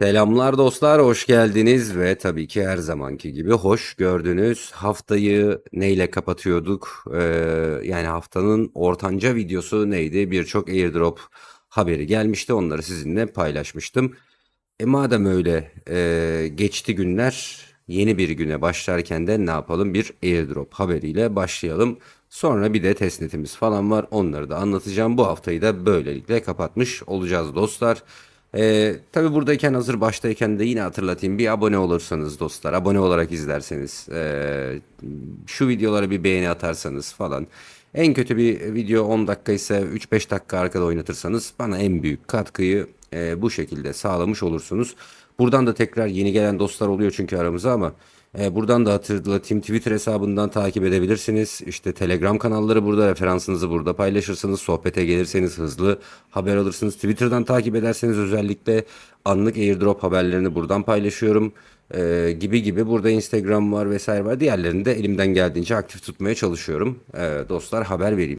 Selamlar dostlar, hoş geldiniz ve tabii ki her zamanki gibi hoş gördünüz. Haftayı neyle kapatıyorduk? Ee, yani haftanın ortanca videosu neydi? Birçok airdrop haberi gelmişti, onları sizinle paylaşmıştım. E madem öyle e, geçti günler, yeni bir güne başlarken de ne yapalım? Bir airdrop haberiyle başlayalım. Sonra bir de testnetimiz falan var, onları da anlatacağım. Bu haftayı da böylelikle kapatmış olacağız dostlar. Ee, tabii buradayken hazır baştayken de yine hatırlatayım bir abone olursanız dostlar abone olarak izlerseniz ee, şu videolara bir beğeni atarsanız falan en kötü bir video 10 dakika ise 3-5 dakika arkada oynatırsanız bana en büyük katkıyı ee, bu şekilde sağlamış olursunuz. Buradan da tekrar yeni gelen dostlar oluyor çünkü aramıza ama e, buradan da hatırlatayım Twitter hesabından takip edebilirsiniz. İşte Telegram kanalları burada referansınızı burada paylaşırsınız. Sohbete gelirseniz hızlı haber alırsınız. Twitter'dan takip ederseniz özellikle anlık airdrop haberlerini buradan paylaşıyorum. E, gibi gibi burada Instagram var vesaire var. Diğerlerini de elimden geldiğince aktif tutmaya çalışıyorum. E, dostlar haber vereyim.